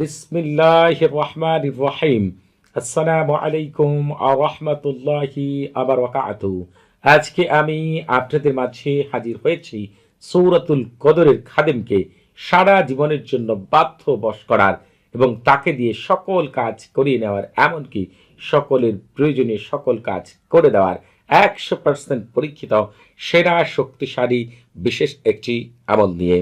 বিসমিল্লাহ রহমান রহিম। আসসালামু আলাইকুম রহমতুল্লাহি আবার আজকে আমি আপনাদের মাঝে হাজির হয়েছি সৌরাতুল কদরের খাদেমকে সারা জীবনের জন্য বাধ্য বশ করার এবং তাকে দিয়ে সকল কাজ করিয়ে নেওয়ার, এমনকি সকলের প্রয়োজনীয় সকল কাজ করে দেওয়ার একশো পার্সেন্ট পরীক্ষিত, সেরা, শক্তিশালী, বিশেষ একটি আমল নিয়ে।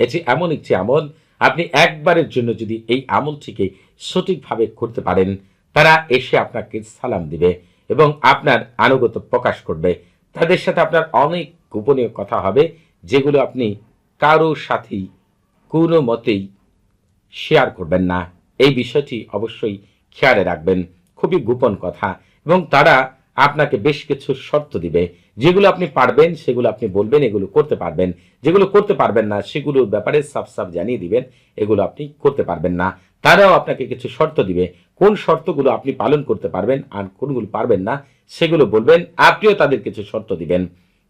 এটি এমন একটি আমল আপনি একবারের জন্য যদি এই আমলটিকে সঠিকভাবে করতে পারেন, তারা এসে আপনাকে সালাম দিবে এবং আপনার আনুগত্য প্রকাশ করবে। তাদের সাথে আপনার অনেক গোপনীয় কথা হবে, যেগুলো আপনি কারও সাথেই কোনো মতেই শেয়ার করবেন না। এই বিষয়টি অবশ্যই খেয়ালে রাখবেন। খুবই গোপন কথা এবং তারা আপনাকে বেশ কিছু শর্ত দিবে। যেগুলো আপনি পারবেন, সেগুলো আপনি বলবেন, এগুলো করতে পারবেন। যেগুলো করতে পারবেন না, সেগুলোর ব্যাপারে সাফ সাফ জানিয়ে দিবেন, এগুলো আপনি করতে পারবেন না। তারাও আপনাকে কিছু শর্ত দিবে, কোন শর্তগুলো আপনি পালন করতে পারবেন আর কোনগুলো পারবেন না, সেগুলো বলবেন, আপনিও তাদের কিছু শর্ত দিবেন।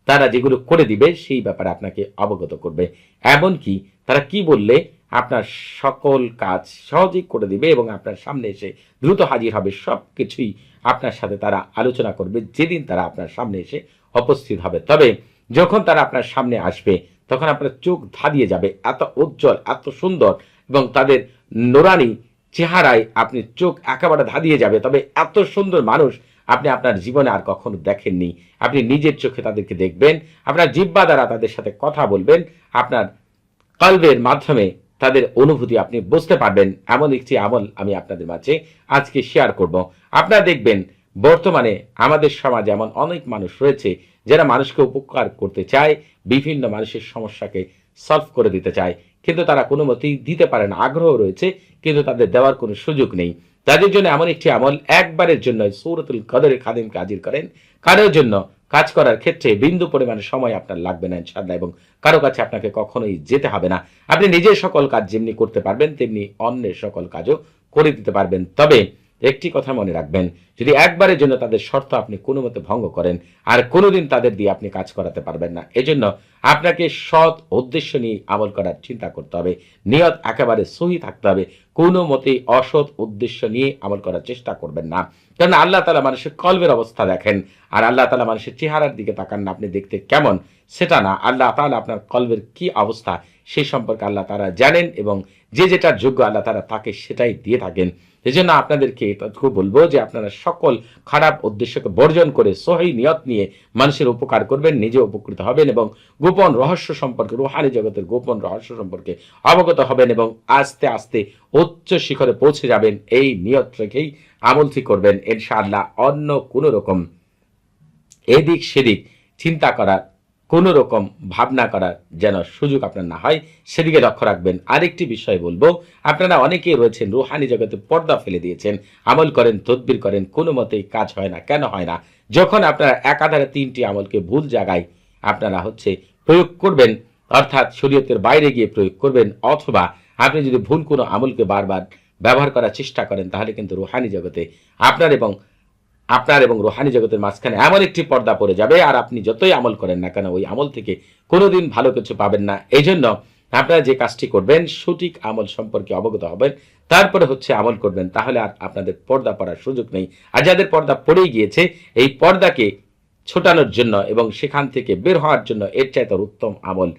তারা যেগুলো করে দিবে, সেই ব্যাপারে আপনাকে অবগত করবে। এমনকি তারা কি বললে, আপনার সকল কাজ সহজেই করে দিবে এবং আপনার সামনে এসে দ্রুত হাজির হবে সব কিছুই আপনার সাথে তারা আলোচনা করবে। যেদিন তারা আপনার সামনে এসে উপস্থিত হবে। তবে যখন তারা আপনার সামনে আসবে, তখন আপনার চোখ ধাঁধিয়ে যাবে। এত উজ্জ্বল, এত সুন্দর এবং তাদের নোরানি চেহারায় আপনি চোখ একেবারে ধাঁধিয়ে যাবে। তবে এত সুন্দর মানুষ আপনি আপনার জীবনে আর কখনো দেখেননি। আপনি নিজের চোখে তাদেরকে দেখবেন, আপনার জিব্বা দ্বারা তাদের সাথে কথা বলবেন, আপনার কলবের মাধ্যমে তাদের অনুভূতি আপনি বুঝতে পারবেন। এমন একটি আমল আমি আপনাদের মাঝে আজকে শেয়ার করব। আপনারা দেখবেন বর্তমানে আমাদের সমাজে এমন অনেক মানুষ রয়েছে যারা মানুষকে উপকার করতে চায়, বিভিন্ন মানুষের সমস্যাকে সলভ করে দিতে চায়। কিন্তু তারা কোনো মতেই দিতে পারে না, আগ্রহ রয়েছে, কিন্তু তাদের দেওয়ার কোনো সুযোগ নেই। তাদের জন্য এমন একটি আমল একবারের জন্য সৌরতুল কদরের খাদিমকে হাজির করেন। কারোর জন্য কাজ করার ক্ষেত্রে বিন্দু পরিমাণে সময় আপনার লাগবে না, ইনশাআল্লাহ, এবং কারও কাছে আপনাকে কখনোই যেতে হবে না। আপনি নিজের সকল কাজ যেমনি করতে পারবেন, তেমনি অন্যের সকল কাজও করে দিতে পারবেন। তবে একটি কথা মনে রাখবেন, যদি একবারের জন্য তাদের শর্ত আপনি কোনো মতে ভঙ্গ করেন, আর কোনোদিন তাদের দিয়ে আপনি কাজ করাতে পারবেন না। এজন্য আপনাকে সৎ উদ্দেশ্য নিয়ে আমল করার চিন্তা করতে হবে। নিয়ত একেবারে সহি থাকতে হবে। কোনো মতেই অসৎ উদ্দেশ্য নিয়ে আমল করার চেষ্টা করবেন না। কারণ আল্লাহ তালা মানুষের কলবের অবস্থা দেখেন। আর আল্লাহ তালা মানুষের চেহারার দিকে তাকান না, আপনি দেখতে কেমন? সেটা না। আল্লাহ তালা আপনার কলবের কি অবস্থা সেই সম্পর্কে আল্লাহ তারা জানেন এবং যে যেটার যোগ্য আল্লাহ তারা তাকে সেটাই দিয়ে থাকেন। এই জন্য আপনাদেরকে এটুকু বলব যে আপনারা সকল খারাপ উদ্দেশ্যকে বর্জন করে সহি নিয়ত নিয়ে মানুষের উপকার করবেন, নিজে উপকৃত হবেন এবং গোপন রহস্য সম্পর্কে, রুহানি জগতের গোপন রহস্য সম্পর্কে অবগত হবেন এবং আস্তে আস্তে উচ্চ শিখরে পৌঁছে যাবেন। এই নিয়ত রেখেই আমলটি করবেন। ইনশাআল্লাহ অন্য কোনো রকম এদিক সেদিক চিন্তা করার, কোনো রকম ভাবনা করার যেন সুযোগ আপনার না হয়, সেদিকে লক্ষ্য রাখবেন। আরেকটি বিষয় বলব, আপনারা অনেকেই রয়েছেন, রুহানি জগতে পর্দা ফেলে দিয়েছেন, আমল করেন, তদবির করেন, কোনো মতেই কাজ হয় না, কেন হয় না? যখন আপনারা একাধারে তিনটি আমলকে ভুল জায়গায়, আপনারা হচ্ছে প্রয়োগ করবেন, অর্থাৎ শরীয়তের বাইরে গিয়ে প্রয়োগ করবেন, অথবা আপনি যদি ভুল কোনো আমলকে বারবার ব্যবহার করার চেষ্টা করেন, তাহলে কিন্তু রুহানি জগতে আপনার এবং আপনার এবং রোহানি জগতের মাঝখানে এমন একটি পর্দা পড়ে যাবে, আর আপনি যতই আমল করেন না কেন, ওই আমল থেকে কোনোদিন ভালো কিছু পাবেন না। এই জন্য আপনারা যে কাজটি করবেন, সঠিক আমল সম্পর্কে অবগত হবেন, তারপরে হচ্ছে আমল করবেন, তাহলে আর আপনাদের পর্দা পড়ার সুযোগ নেই। আর যাদের পর্দা পড়েই গিয়েছে, এই পর্দাকে ছোটানোর জন্য এবং সেখান থেকে বের হওয়ার জন্য এর চাই চাইতে উত্তম আমল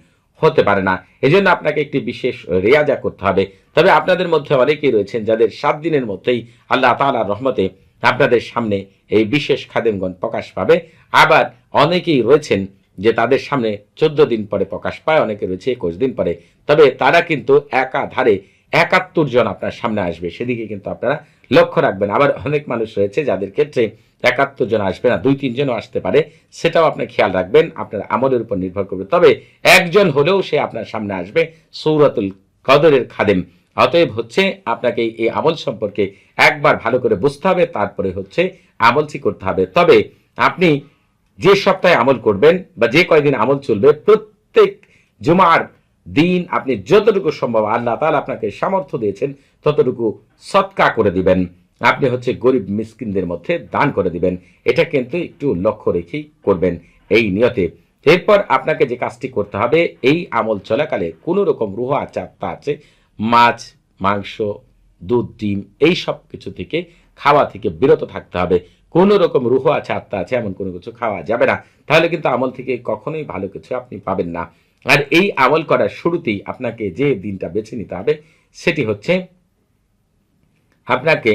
হতে পারে না। এজন্য আপনাকে একটি বিশেষ রেয়াজা করতে হবে। তবে আপনাদের মধ্যে অনেকেই রয়েছেন যাদের সাত দিনের মধ্যেই আল্লাহ তাআলার রহমতে আপনাদের সামনে এই বিশেষ খাদেমগণ প্রকাশ পাবে। আবার অনেকেই রয়েছেন যে তাদের সামনে চোদ্দ দিন পরে প্রকাশ পায়, অনেকে রয়েছে একুশ দিন পরে। তবে তারা কিন্তু একাধারে একাত্তর জন আপনার সামনে আসবে। সেদিকে কিন্তু আপনারা লক্ষ্য রাখবেন। আবার অনেক মানুষ রয়েছে যাদের ক্ষেত্রে একাত্তর জন আসবে না, দুই তিনজনও আসতে পারে, সেটাও আপনি খেয়াল রাখবেন, আপনার আমলের উপর নির্ভর করবে। তবে একজন হলেও সে আপনার সামনে আসবে, সৌরাতুল কদরের খাদেম। অতএব হচ্ছে আপনাকে এই আমল সম্পর্কে একবার ভালো করে বুঝতে হবে, তারপরে হচ্ছে আমলটি করতে হবে। তবে আপনি যে সপ্তাহে আমল করবেন বা যে কয়দিন আমল চলবে, প্রত্যেক জুমার দিন আপনি যতটুকু সম্ভব আল্লাহ তাআলা আপনাকে সামর্থ্য দিয়েছেন, ততটুকু সৎকা করে দিবেন। আপনি হচ্ছে গরিব মিসকিনদের মধ্যে দান করে দিবেন। এটা কিন্তু একটু লক্ষ্য রেখেই করবেন এই নিয়তে। এরপর আপনাকে যে কাজটি করতে হবে, এই আমল চলাকালে কোনো রকম রুহ আচারটা আছে, মাছ, মাংস, দুধ, ডিম, এই সব কিছু থেকে, খাওয়া থেকে বিরত থাকতে হবে। কোনো রকম রুহ আছে আত্মা আছে, এমন কোনো কিছু খাওয়া যাবে না। তাহলে কিন্তু আমল থেকে কখনোই ভালো কিছু আপনি পাবেন না। আর এই আমল করার শুরুতেই আপনাকে যে দিনটা বেছে নিতে হবে, সেটি হচ্ছে আপনাকে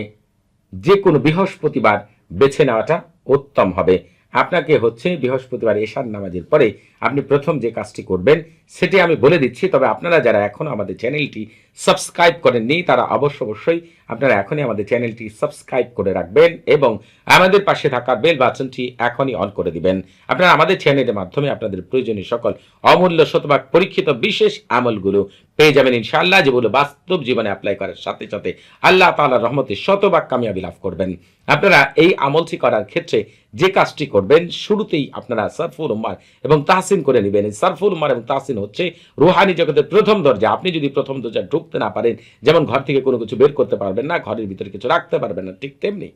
যে কোনো বৃহস্পতিবার বেছে নেওয়াটা উত্তম হবে। আপনাকে হচ্ছে বৃহস্পতিবার এশার নামাজের পরে আপনি প্রথম যে কাজটি করবেন, সেটি আমি বলে দিচ্ছি। তবে আপনারা যারা এখনও আমাদের চ্যানেলটি সাবস্ক্রাইব করেননি, তারা অবশ্য অবশ্যই আপনারা এখনই আমাদের চ্যানেলটি সাবস্ক্রাইব করে রাখবেন এবং আমাদের পাশে থাকা বেল বাটনটি এখনই অন করে দিবেন। আপনারা আমাদের চ্যানেলের মাধ্যমে আপনাদের প্রয়োজনীয় সকল অমূল্য শতভাগ পরীক্ষিত বিশেষ আমলগুলো পেয়ে যাবেন ইনশাআল্লাহ, যেগুলো বাস্তব জীবনে অ্যাপ্লাই করার সাথে সাথে আল্লাহ তাআলার রহমতে শতভাগ কামিয়াবি লাভ করবেন। আপনারা এই আমলটি করার ক্ষেত্রে যে কাজটি করবেন, শুরুতেই আপনারা সারফুল উম্মার এবং তাহসিন করে নেবেন। সারফুল উমার এবং তাহসিন হচ্ছে রুহানি জগতের প্রথম দরজা। আপনি যদি প্রথম দরজা ঢুকতে না পারেন, যেমন ঘর থেকে কোনো কিছু বের করতে পারবেন না, ঘরের ভিতরে কিছু রাখতে পারবেন না, ঠিক তেমনি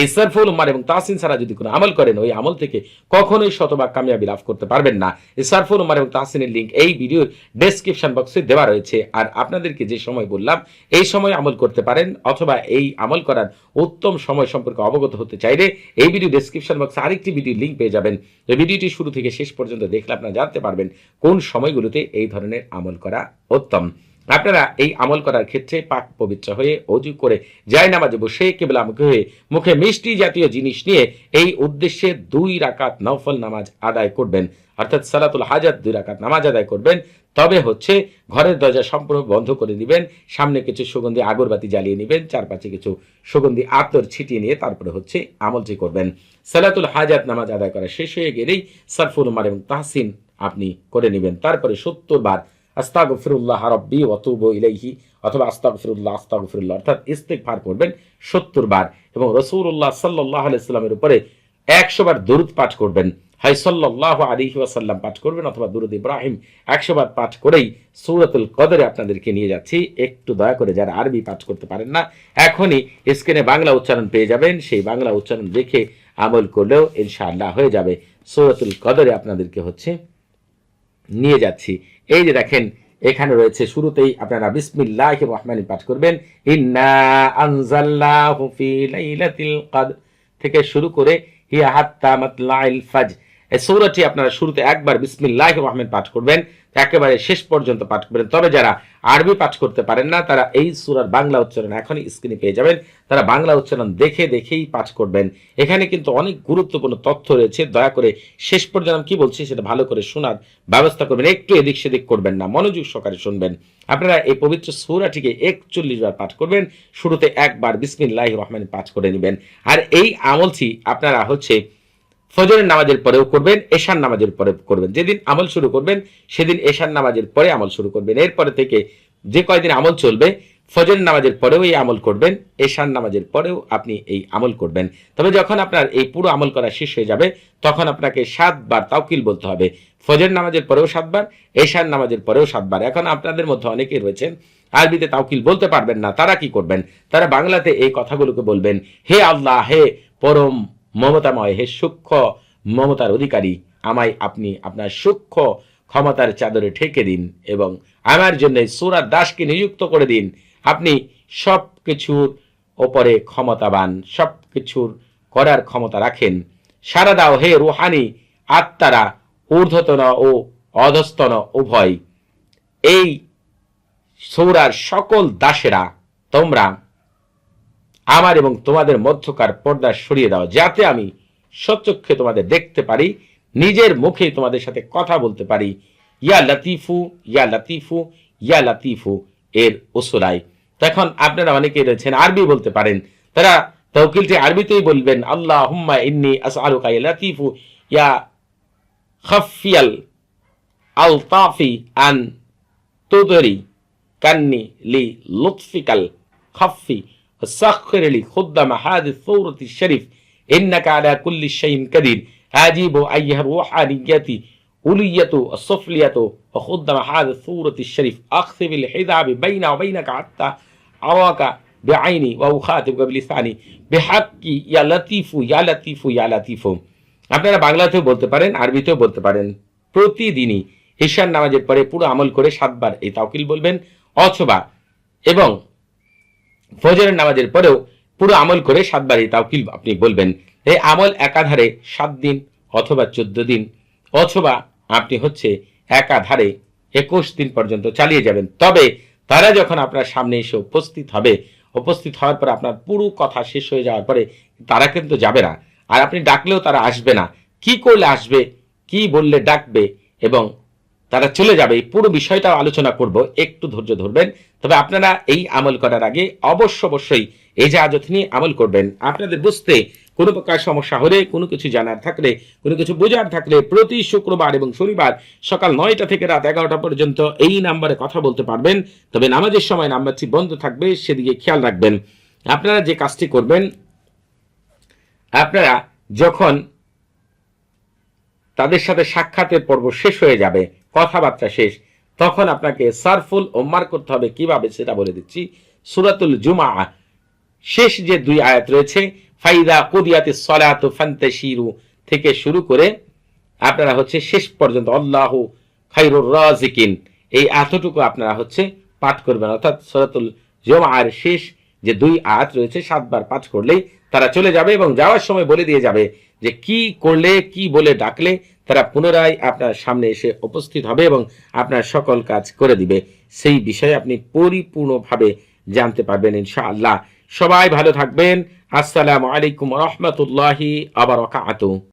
এই সারফুল উম্মার এবং তাহসিন ছাড়া যদি কোনো আমল করেন, ওই আমল থেকে কখনোই শতভাগ কামিয়াবি লাভ করতে পারবেন না। এই সারফুল উম্মার এবং তাহসিনের লিঙ্ক এই ভিডিওর ডেসক্রিপশন বক্সে দেওয়া রয়েছে। আর আপনাদেরকে যে সময় বললাম, এই সময় আমল করতে পারেন অথবা এই আমল করার উত্তম সময় সম্পর্কে অবগত হতে চাইলে এই ভিডিও ডেসক্রিপশন বক্সে আরেকটি ভিডিও লিঙ্ক পেয়ে যাবেন। এই ভিডিওটি শুরু থেকে শেষ পর্যন্ত দেখলে আপনারা জানতে পারবেন কোন সময়গুলোতে এই ধরনের আমল করা উত্তম। আপনারা এই আমল করার ক্ষেত্রে পাক পবিত্র হয়ে অজু করে যায় নামাজে বসে কেবলা মুখে হয়ে মুখে মিষ্টি জাতীয় জিনিস নিয়ে এই উদ্দেশ্যে দুই রাকাত নফল নামাজ আদায় করবেন। অর্থাৎ সালাতুল হাজাত দুই রাকাত নামাজ আদায় করবেন। তবে হচ্ছে ঘরের দরজা সম্পূর্ণ বন্ধ করে দিবেন, সামনে কিছু সুগন্ধি আগরবাতি জ্বালিয়ে নেবেন, চারপাশে কিছু সুগন্ধি আতর ছিটিয়ে নিয়ে তারপরে হচ্ছে আমলটি করবেন। সালাতুল হাজাত নামাজ আদায় করা শেষ হয়ে গেলেই সারফুল উমার এবং তাহসিন আপনি করে নেবেন। তারপরে সত্তর বার আস্তাগফিরুল্লাহ রব্বি অতুব ইলাইহি অথবা আস্তাগফিরুল্লাহ আস্তাগফিরুল্লাহ। অর্থাৎ ইস্তেক ইস্তেগফার করবেন সত্তর বার এবং রসুল্লাহ সাল্লাহ আলাইস্লামের উপরে একশো বার দরুদ পাঠ করবেন। হাই সাল্লাহ আলিহি ওয়াসাল্লাম পাঠ করবেন অথবা দুরুদ ইব্রাহিম একশো বার পাঠ করেই সৌরতুল কদরে আপনাদেরকে নিয়ে যাচ্ছি। একটু দয়া করে যারা আরবি পাঠ করতে পারেন না, এখনই স্ক্রিনে বাংলা উচ্চারণ পেয়ে যাবেন। সেই বাংলা উচ্চারণ দেখে আমল করলেও ইনশাআল্লাহ হয়ে যাবে। সৌরতুল কদরে আপনাদেরকে হচ্ছে নিয়ে যাচ্ছি। এই যে দেখেন, এখানে রয়েছে শুরুতেই আপনারা বিসমিল্লাহ রহমানি পাঠ করবেন। ইন্না আনজাল্লাহু থেকে শুরু করে হিয়া হাত্তা মাতলাইল ফাজ এই সূরাটি আপনারা শুরুতে একবার বিসমিল্লাহ রহমান পাঠ করবেন, একেবারে শেষ পর্যন্ত পাঠ করবেন। তবে যারা আরবি পাঠ করতে পারেন না, তারা এই সূরার বাংলা উচ্চারণ এখনই স্ক্রিনে পেয়ে যাবেন। তারা বাংলা উচ্চারণ দেখে দেখেই পাঠ করবেন। এখানে কিন্তু অনেক গুরুত্বপূর্ণ তথ্য রয়েছে। দয়া করে শেষ পর্যন্ত আমি কি বলছি সেটা ভালো করে শোনার ব্যবস্থা করবেন। একটু এদিক সেদিক করবেন না, মনোযোগ সহকারে শুনবেন। আপনারা এই পবিত্র সূরাটিকে একচল্লিশ বার পাঠ করবেন, শুরুতে একবার বিসমিল্লাহ রহমান পাঠ করে নেবেন। আর এই আমলটি আপনারা হচ্ছে ফজরের নামাজের পরেও করবেন, এশার নামাজের পরে করবেন। যেদিন আমল শুরু করবেন, সেদিন এশার নামাজের পরে আমল শুরু করবেন। এরপরে থেকে যে কয়দিন আমল চলবে, ফজরের নামাজের পরেও এই আমল করবেন, এশার নামাজের পরেও আপনি এই আমল করবেন। তবে যখন আপনার এই পুরো আমল করা শেষ হয়ে যাবে, তখন আপনাকে সাতবার তাওকিল বলতে হবে। ফজর নামাজের পরেও সাতবার, এশার নামাজের পরেও সাতবার। এখন আপনাদের মধ্যে অনেকেই রয়েছেন, আরবিতে তাওকিল বলতে পারবেন না, তারা কি করবেন? তারা বাংলাতে এই কথাগুলোকে বলবেন, হে আল্লাহ, হে পরম মমতাময়, হে সূক্ষ্ম মমতার অধিকারী, আমায় আপনি আপনার সূক্ষ্ম ক্ষমতার চাদরে ঠেকে দিন এবং আমার জন্য সুরার দাসকে নিযুক্ত করে দিন। আপনি সব কিছুর ওপরে ক্ষমতাবান সব কিছুর করার ক্ষমতা রাখেন। সারা দাও হে রুহানি, আত্মারা ঊর্ধ্বতন ও অধস্তন উভয়। এই সৌরার সকল দাসেরা, তোমরা আমার এবং তোমাদের মধ্যকার পর্দা সরিয়ে দাও, যাতে আমি সচক্ষে তোমাদের দেখতে পারি, নিজের মুখে তোমাদের সাথে কথা বলতে পারি। ইয়া লতিফু ইয়া লতিফু ইয়া লতিফু এর ওসুলাই তখন আপনারা অনেকেই রয়েছেন, আরবি বলতে পারেন। তারা তৌকিলটি আরবিতেই বলবেন আল্লাহ হুম্মা ইন্নি আসআলুকা ইয়া লতিফু, ইয়া খাফিয়াল আলতাফি আন তুদরি কান্নি লি লুৎফিকাল খাফি وسخر لي خدام هذه الثورة الشريف إنك على كل شيء قدير أجيب أيها الروحانية أولية السفلية وخدام هذه الثورة الشريف أخذ بالحجاب بيني وبينك حتى أراك بعيني وأخاطبك بلساني بحق يا لطيف يا لطيف يا لطيف আপনারা বাংলাতেও বলতে পারেন আরবিতেও বলতে পারেন প্রতিদিনই ঈশান নামাজের পরে পুরো আমল করে সাতবার এই তাওকিল বলবেন অথবা এবং ফজরের নামাজের পরেও পুরো আমল করে সাতবারই তাওকিল আপনি বলবেন এই আমল একাধারে সাত দিন অথবা চোদ্দ দিন, অথবা আপনি হচ্ছে একাধারে একুশ দিন পর্যন্ত চালিয়ে যাবেন। তবে তারা যখন আপনার সামনে এসে উপস্থিত হবে, উপস্থিত হওয়ার পর আপনার পুরো কথা শেষ হয়ে যাওয়ার পরে তারা কিন্তু যাবে না। আর আপনি ডাকলেও তারা আসবে না। কি করলে আসবে, কি বললে ডাকবে, এবং তারা চলে যাবে, এই পুরো বিষয়টাও আলোচনা করব, একটু ধৈর্য ধরবেন। তবে আপনারা এই আমল করার আগে অবশ্য অবশ্যই এই জাহাজত নিয়ে আমল করবেন। আপনাদের বুঝতে কোনো প্রকার সমস্যা হলে, কোনো কিছু জানার থাকলে, কোনো কিছু বোঝার থাকলে প্রতি শুক্রবার এবং শনিবার সকাল নয়টা থেকে রাত এগারোটা পর্যন্ত এই নাম্বারে কথা বলতে পারবেন। তবে নামাজের সময় নাম্বারটি বন্ধ থাকবে, সেদিকে খেয়াল রাখবেন। আপনারা যে কাজটি করবেন, আপনারা যখন তাদের সাথে সাক্ষাতের পর্ব শেষ হয়ে যাবে কথাবার্তা শেষ। তখন আপনাকে সারফুল ওম্মার করতে হবে। কীভাবে? সেটা বলে দিচ্ছি। সুরাতুল জুমা শেষ যে দুই আয়াত রয়েছে, ফাইদা কুদিয়াতে সলাত ফান্তাশিরু থেকে শুরু করে আপনারা হচ্ছে শেষ পর্যন্ত, আল্লাহ খাইরুর রাজিকিন, এই এতটুকু আপনারা হচ্ছে পাঠ করবেন। অর্থাৎ সরাতুল জমার শেষ যে দুই আয়াত রয়েছে, সাতবার পাঠ করলেই তারা চলে যাবে এবং যাওয়ার সময় বলে দিয়ে যাবে যে কি করলে, কি বলে ডাকলে তারা পুনরায় আপনার সামনে এসে উপস্থিত হবে এবং আপনার সকল কাজ করে দিবে। সেই বিষয়ে আপনি পরিপূর্ণভাবে জানতে পারবেন ইনশাআল্লাহ। সবাই ভালো থাকবেন। আসসালামু আলাইকুম রহমতুল্লাহি আবার